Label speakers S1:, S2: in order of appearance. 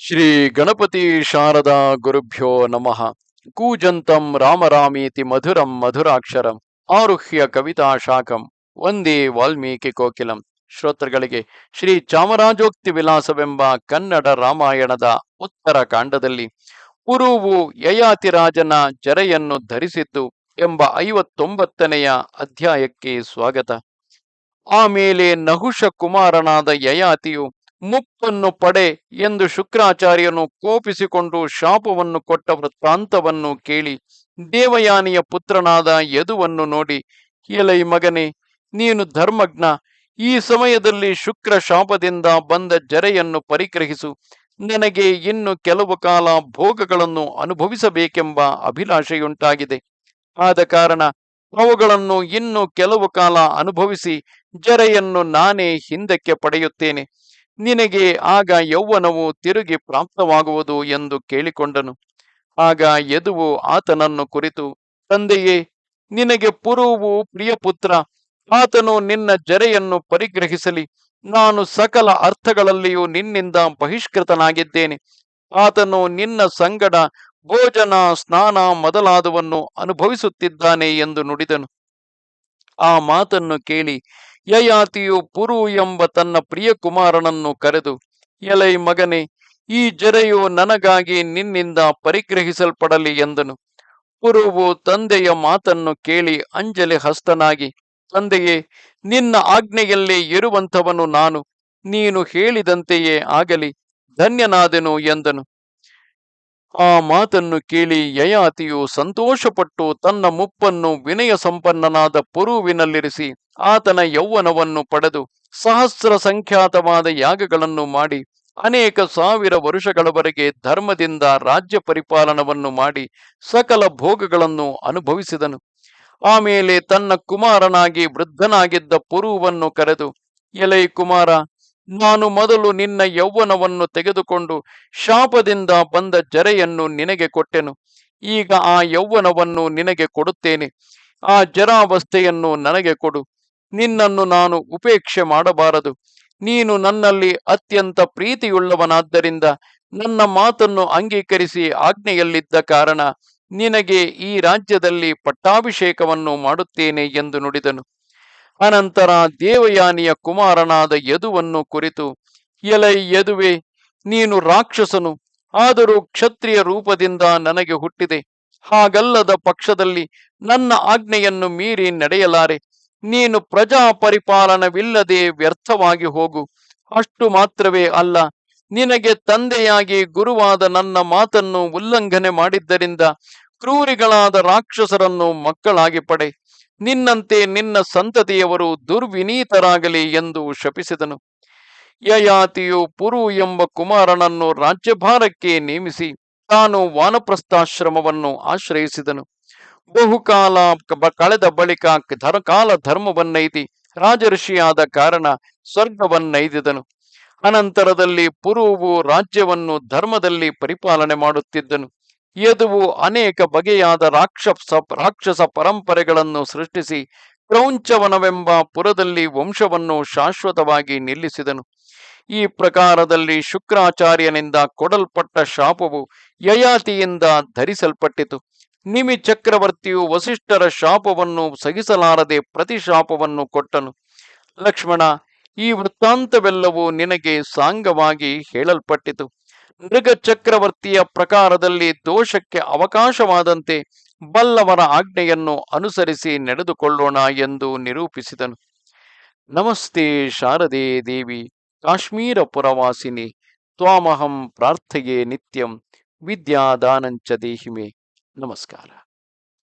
S1: ಶ್ರೀ ಗಣಪತಿ ಶಾರದಾ ಗುರುಭ್ಯೋ ನಮಃ. ಕೂಜಂತಂ ರಾಮರಾಮೀತಿ ಮಧುರಂ ಮಧುರಾಕ್ಷರಂ ಆರುಹ್ಯ ಕವಿತಾ ಶಾಖಂ ಒಂದೇ ವಾಲ್ಮೀಕಿ ಕೋಕಿಲಂ. ಶ್ರೋತೃಗಳಿಗೆ ಶ್ರೀ ಚಾಮರಾಜೋಕ್ತಿ ವಿಲಾಸವೆಂಬ ಕನ್ನಡ ರಾಮಾಯಣದ ಉತ್ತರ ಕಾಂಡದಲ್ಲಿ ಪುರುವು ಯಯಾತಿರಾಜನ ಜರೆಯನ್ನು ಧರಿಸಿದ್ದು ಎಂಬ ಐವತ್ತೊಂಬತ್ತನೆಯ ಅಧ್ಯಾಯಕ್ಕೆ ಸ್ವಾಗತ. ಆಮೇಲೆ ನಹುಷ ಕುಮಾರನಾದ ಯಯಾತಿಯು ಮುಪ್ಪನ್ನು ಪಡೆ ಎಂದು ಶುಕ್ರಾಚಾರ್ಯನು ಕೋಪಿಸಿಕೊಂಡು ಶಾಪವನ್ನು ಕೊಟ್ಟ ವೃತ್ತಾಂತವನ್ನು ಕೇಳಿ ದೇವಯಾನಿಯ ಪುತ್ರನಾದ ಯದುವನ್ನು ನೋಡಿ ಎಲೈ ಮಗನೇ, ನೀನು ಧರ್ಮಜ್ಞ. ಈ ಸಮಯದಲ್ಲಿ ಶುಕ್ರ ಶಾಪದಿಂದ ಬಂದ ಜರೆಯನ್ನು ಪರಿಗ್ರಹಿಸು. ನನಗೆ ಇನ್ನು ಕೆಲವು ಕಾಲ ಭೋಗಗಳನ್ನು ಅನುಭವಿಸಬೇಕೆಂಬ ಅಭಿಲಾಷೆಯುಂಟಾಗಿದೆ. ಆದ ಕಾರಣ ಅವುಗಳನ್ನು ಇನ್ನು ಕೆಲವು ಕಾಲ ಅನುಭವಿಸಿ, ಜರೆಯನ್ನು ನಾನೇ ಹಿಂದಕ್ಕೆ ಪಡೆಯುತ್ತೇನೆ. ನಿನಗೆ ಆಗ ಯೌವನವು ತಿರುಗಿ ಪ್ರಾಪ್ತವಾಗುವುದು ಎಂದು ಕೇಳಿಕೊಂಡನು. ಆಗ ಯದುವು ಆತನನ್ನು ಕುರಿತು, ತಂದೆಯೇ, ನಿನಗೆ ಪುರುವು ಪ್ರಿಯಪುತ್ರ, ಆತನು ನಿನ್ನ ಜರೆಯನ್ನು ಪರಿಗ್ರಹಿಸಲಿ. ನಾನು ಸಕಲ ಅರ್ಥಗಳಲ್ಲಿಯೂ ನಿನ್ನಿಂದ ಬಹಿಷ್ಕೃತನಾಗಿದ್ದೇನೆ. ಆತನು ನಿನ್ನ ಸಂಗಡ ಭೋಜನ, ಸ್ನಾನ ಮೊದಲಾದವನ್ನು ಅನುಭವಿಸುತ್ತಿದ್ದಾನೆ ಎಂದು ನುಡಿದನು. ಆ ಮಾತನ್ನು ಕೇಳಿ, ಯಯಾತಿಯು ಪುರು ಎಂಬ ತನ್ನ ಪ್ರಿಯ ಕುಮಾರನನ್ನು ಕರೆದು, ಎಲೈ ಮಗನೇ, ಈ ಜರೆಯು ನನಗಾಗಿ ನಿನ್ನಿಂದ ಪರಿಗ್ರಹಿಸಲ್ಪಡಲಿ ಎಂದನು. ಪುರುವು ತಂದೆಯ ಮಾತನ್ನು ಕೇಳಿ ಅಂಜಲಿ ಹಸ್ತನಾಗಿ, ತಂದೆಯೇ, ನಿನ್ನ ಆಜ್ಞೆಯಲ್ಲಿ ಇರುವಂಥವನು ನಾನು. ನೀನು ಹೇಳಿದಂತೆಯೇ ಆಗಲಿ, ಧನ್ಯನಾದೆನು ಎಂದನು. ಆ ಮಾತನ್ನು ಕೇಳಿ ಯಯಾತಿಯು ಸಂತೋಷಪಟ್ಟು ತನ್ನ ಮುಪ್ಪನ್ನು ವಿನಯ ಸಂಪನ್ನನಾದ ಪುರುವಿನಲ್ಲಿರಿಸಿ ಆತನ ಯೌವನವನ್ನು ಪಡೆದು ಸಹಸ್ರ ಸಂಖ್ಯಾತವಾದ ಯಾಗಗಳನ್ನು ಮಾಡಿ ಅನೇಕ ಸಾವಿರ ವರುಷಗಳವರೆಗೆ ಧರ್ಮದಿಂದ ರಾಜ್ಯ ಪರಿಪಾಲನವನ್ನು ಮಾಡಿ ಸಕಲ ಭೋಗಗಳನ್ನು ಅನುಭವಿಸಿದನು. ಆಮೇಲೆ ತನ್ನ ಕುಮಾರನಾಗಿ ವೃದ್ಧನಾಗಿದ್ದ ಪುರುವನ್ನು ಕರೆದು, ಎಲೈ ಕುಮಾರ ನಾನು ಮೊದಲು ನಿನ್ನ ಯೌವನವನ್ನು ತೆಗೆದುಕೊಂಡು ಶಾಪದಿಂದ ಬಂದ ಜರೆಯನ್ನು ನಿನಗೆ ಕೊಟ್ಟೆನು. ಈಗ ಆ ಯೌವನವನ್ನು ನಿನಗೆ ಕೊಡುತ್ತೇನೆ. ಆ ಜರಾವಸ್ಥೆಯನ್ನು ನನಗೆ ಕೊಡು. ನಿನ್ನನ್ನು ನಾನು ಉಪೇಕ್ಷೆ ಮಾಡಬಾರದು. ನೀನು ನನ್ನಲ್ಲಿ ಅತ್ಯಂತ ಪ್ರೀತಿಯುಳ್ಳವನಾದ್ದರಿಂದ ನನ್ನ ಮಾತನ್ನು ಅಂಗೀಕರಿಸಿ ಆಜ್ಞೆಯಲ್ಲಿದ್ದ ಕಾರಣ ನಿನಗೆ ಈ ರಾಜ್ಯದಲ್ಲಿ ಪಟ್ಟಾಭಿಷೇಕವನ್ನು ಮಾಡುತ್ತೇನೆ ಎಂದು ನುಡಿದನು. ಅನಂತರ ದೇವಯಾನಿಯ ಕುಮಾರನಾದ ಯದುವನ್ನು ಕುರಿತು, ಎಲೈ ಯದುವೆ, ನೀನು ರಾಕ್ಷಸನು, ಆದರೂ ಕ್ಷತ್ರಿಯ ರೂಪದಿಂದ ನನಗೆ ಹುಟ್ಟಿದೆ. ಹಾಗಲ್ಲದ ಪಕ್ಷದಲ್ಲಿ ನನ್ನ ಆಜ್ಞೆಯನ್ನು ಮೀರಿ ನಡೆಯಲಾರೆ. ನೀನು ಪ್ರಜಾ ಪರಿಪಾಲನವಿಲ್ಲದೆ ವ್ಯರ್ಥವಾಗಿ ಹೋಗು. ಅಷ್ಟು ಮಾತ್ರವೇ ಅಲ್ಲ, ನಿನಗೆ ತಂದೆಯಾಗಿ ಗುರುವಾದ ನನ್ನ ಮಾತನ್ನು ಉಲ್ಲಂಘನೆ ಮಾಡಿದ್ದರಿಂದ ಕ್ರೂರಿಗಳಾದ ರಾಕ್ಷಸರನ್ನು ಮಕ್ಕಳಾಗಿ ಪಡೆ. ನಿನ್ನಂತೆ ನಿನ್ನ ಸಂತತಿಯವರು ದುರ್ವಿನೀತರಾಗಲಿ ಎಂದು ಶಪಿಸಿದನು. ಯಯಾತಿಯು ಪುರು ಎಂಬ ಕುಮಾರನನ್ನು ರಾಜ್ಯಭಾರಕ್ಕೆ ನೇಮಿಸಿ ತಾನು ವಾನಪ್ರಸ್ಥಾಶ್ರಮವನ್ನು ಆಶ್ರಯಿಸಿದನು. ಬಹುಕಾಲ ಕಳೆದ ಬಳಿಕ ಧರಕಾಲ ಧರ್ಮವನ್ನೈತಿ ರಾಜಋಷಿಯಾದ ಕಾರಣ ಸ್ವರ್ಗವನ್ನೈದಿದನು. ಅನಂತರದಲ್ಲಿ ಪುರುವು ರಾಜ್ಯವನ್ನು ಧರ್ಮದಲ್ಲಿ ಪರಿಪಾಲನೆ ಮಾಡುತ್ತಿದ್ದನು. ಯದುವು ಅನೇಕ ಬಗೆಯಾದ ರಾಕ್ಷಸ ರಾಕ್ಷಸ ಪರಂಪರೆಗಳನ್ನು ಸೃಷ್ಟಿಸಿ ಕ್ರೌಂಚವನವೆಂಬ ಪುರದಲ್ಲಿ ವಂಶವನ್ನು ಶಾಶ್ವತವಾಗಿ ನಿಲ್ಲಿಸಿದನು. ಈ ಪ್ರಕಾರದಲ್ಲಿ ಶುಕ್ರಾಚಾರ್ಯನಿಂದ ಕೊಡಲ್ಪಟ್ಟ ಶಾಪವು ಯಯಾತಿಯಿಂದ ಧರಿಸಲ್ಪಟ್ಟಿತು. ನಿಮಿ ಚಕ್ರವರ್ತಿಯು ವಸಿಷ್ಠರ ಶಾಪವನ್ನು ಸಹಿಸಲಾರದೆ ಪ್ರತಿಶಾಪವನ್ನು ಕೊಟ್ಟನು. ಲಕ್ಷ್ಮಣ, ಈ ವೃತ್ತಾಂತವೆಲ್ಲವೂ ನಿನಗೆ ಸಾಂಗವಾಗಿ ಹೇಳಲ್ಪಟ್ಟಿತು. ಮೃಗ ಚಕ್ರವರ್ತಿಯ ಪ್ರಕಾರದಲ್ಲಿ ದೋಷಕ್ಕೆ ಅವಕಾಶವಾದಂತೆ ಬಲ್ಲವರ ಆಜ್ಞೆಯನ್ನು ಅನುಸರಿಸಿ ನಡೆದುಕೊಳ್ಳೋಣ ಎಂದು ನಿರೂಪಿಸಿದನು. ನಮಸ್ತೆ ಶಾರದೆ ದೇವಿ, ಕಾಶ್ಮೀರ ಪುರವಾಸಿನಿ, ತ್ವಾಮಹಂ ಪ್ರಾರ್ಥೆಯೇ ನಿತ್ಯಂ, ವಿದ್ಯಾದಾನಂಚ ದೇಹಿಮೆ. ನಮಸ್ಕಾರ.